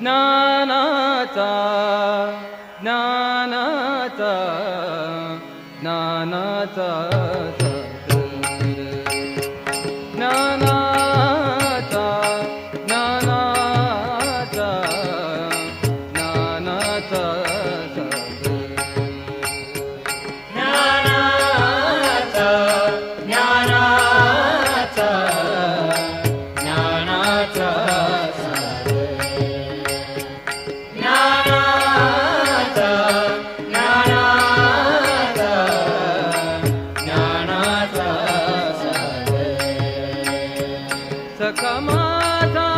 ज्ञानाचा ज्ञानाचा ज्ञानाचा ज्ञानाचा सखमाचा